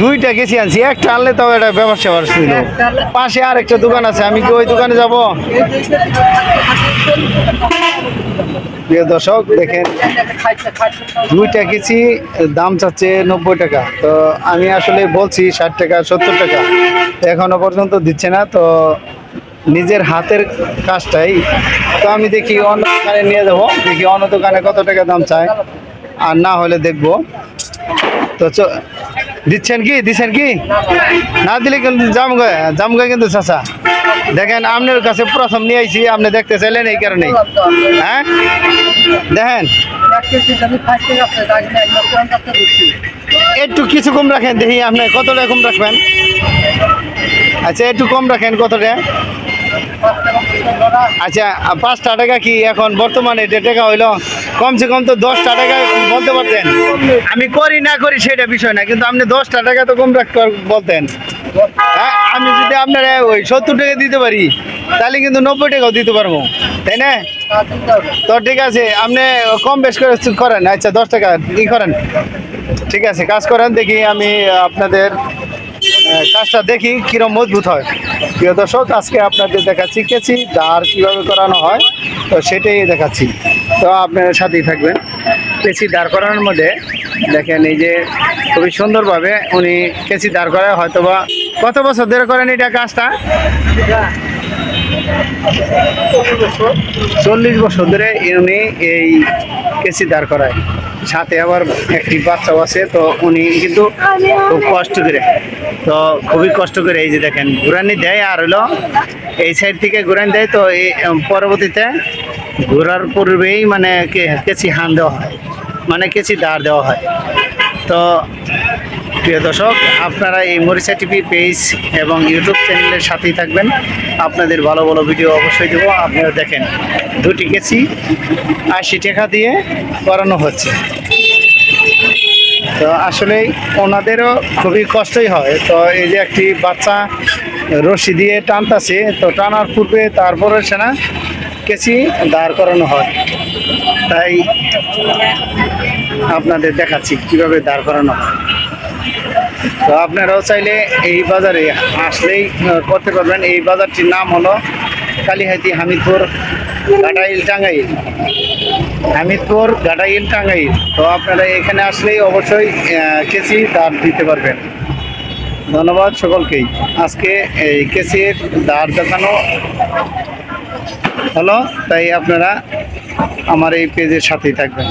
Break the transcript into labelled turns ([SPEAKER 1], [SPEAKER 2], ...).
[SPEAKER 1] দুইটা গেছি আনছি। একটা আনলে তাও এটা ব্যবসা ছিল। পাশে আর একটা দোকান আছে, আমি কি ওই দোকানে যাব? প্রিয় দর্শক, দেখেন, দুইটা কেজি দাম চাচ্ছে নব্বই টাকা। তো আমি আসলে বলছি ষাট টাকা, সত্তর টাকা। এখনও পর্যন্ত দিচ্ছে না, তো নিজের হাতের কাজটাই। তো আমি দেখি অন্য দোকানে নিয়ে যাব। দেখি অন্য দোকানে কত টাকা দাম চায়। আর না হলে দেখব। তো দিচ্ছেন কি? দিচ্ছেন কি? না দিলে কিন্তু জামগা জামগা কিন্তু চাষা দেখেন আপনার কাছে প্রথম নিয়ে আইছি, আপনি দেখতে চাইলেন এই কারণে হ্যাঁ? দেখেন। একটু কিছু কম রাখেন, দেখি আপনি কতটা কম রাখবেন। আচ্ছা একটু কম রাখেন কতটা? আচ্ছা পাঁচটা টাকা কি এখন বর্তমানে দেড় টাকা হইল? কমসে কম তো দশটা টাকা বলতে পারতেন। আমি করি না করি সেটা বিষয় না, কিন্তু আপনি দশটা টাকা তো কম বলতেন। হ্যাঁ আমি যদি আপনার ওই সত্তর টাকা দিতে পারি, তাহলে কিন্তু নব্বই টাকাও দিতে পারব। তাই না? তো ঠিক আছে, আপনি কম বেশ করে করেন। আচ্ছা দশ টাকা ই করেন। ঠিক আছে, কাজ করেন, দেখি আমি আপনাদের কাজটা দেখি কিরম মজবুত হয়। প্রিয় দর্শক, আজকে আপনাদের দেখাচ্ছি কেছি দাঁড় কীভাবে করানো হয়, তো সেটাই দেখাচ্ছি। তো আপনার সাথেই থাকবেন। কেসি দাঁড় করানোর মধ্যে দেখেন এই যে খুবই সুন্দরভাবে উনি কেসি দাঁড় করায় হয়তো বা কত বছর ধরে করেন এটা কাজটা? চল্লিশ বছর ধরে উনি এই কেসি দাঁড় করায়। সাথে আবার একটি বাচ্চাও আছে, তো উনি কিন্তু খুব কষ্ট করে, তো খুবই কষ্ট করে এই যে দেখেন, ঘুরানি দেয় আর হলো এই সাইড থেকে ঘুরানি দেয়, তো এই পরবর্তীতে ঘোরার পূর্বেই মানে কে- কেসি হান দেওয়া হয় মানে কেসি দাঁড় দেওয়া হয়। তো প্রিয় দর্শক, আপনারা এই মরিচা টিভি পেজ এবং ইউটিউব চ্যানেলের সাথেই থাকবেন। আপনাদের ভালো ভালো ভিডিও অবশ্যই দেবো। আপনারা দেখেন, দুটি কেসি আশি টাকা দিয়ে করানো হচ্ছে। তো আসলে ওনাদেরও খুবই কষ্টই হয়। তো এই যে একটি বাচ্চা রশি দিয়ে টানতাছে, তো টানার পূর্বে তারপরে সেনা কেসি দাঁড় করানো হয়। তাই আপনাদের দেখাচ্ছি কীভাবে দাঁড় করানো হয়। তো আপনারাও চাইলে এই বাজারে আসলেই করতে পারবেন। এই বাজারটির নাম হলো কালীহাতি হামিদপুর গাটাইল টাঙ্গাইল। হামিদপুর গাটাইল টাঙ্গাইল। তো আপনারা এখানে আসলেই অবশ্যই কেসি দাঁড় দিতে পারবেন। ধন্যবাদ সকলকেই। আজকে এই কেসির দাঁড় দেখানো হলো, তাই আপনারা আমার এই পেজের সাথেই থাকবেন।